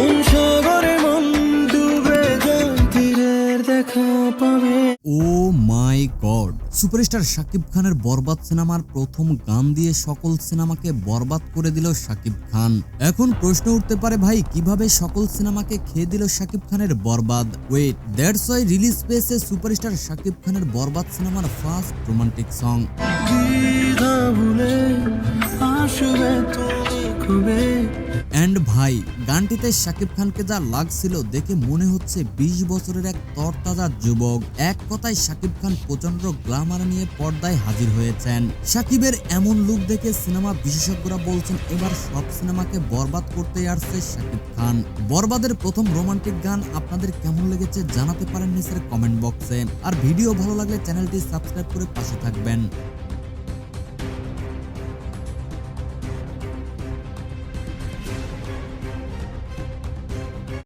কোন সাগরে মন ডুবে যায় তীরের দেখা পাবে? Oh my God. Superstar Shakib খানের বরবাদ সিনেমার প্রথম গান দিয়ে সকল সিনেমাকে বরবাদ করে দিল শাকিব খান। এখন প্রশ্ন উঠতে পারে ভাই কীভাবে সকল সিনেমাকে খেয়ে দিল শাকিব খানের Borbaad? Wait that's why release পেয়েছে সুপারস্টার শাকিব খানের বরবাদ সিনেমার ফার্স্ট রোমান্টিক সং ভুলে অ্যান্ড ভাই, গানটিতে শাকিব খানকে যা লাগছিল দেখে মনে হচ্ছে ২০ বছরের এক তরতাজা যুবক। এক কথায় শাকিব খান প্রচণ্ড গ্লামার নিয়ে পর্দায় হাজির হয়েছেন। শাকিবের এমন লুক দেখে সিনেমা বিশেষজ্ঞরা বলছেন, এবার সব সিনেমাকে বরবাদ করতে আসছে শাকিব খান। বরবাদের প্রথম রোমান্টিক গান আপনাদের কেমন লেগেছে জানাতে পারেন নিচের কমেন্ট বক্সে আর ভিডিও ভালো লাগলে চ্যানেলটি সাবস্ক্রাইব করে পাশে থাকবেন।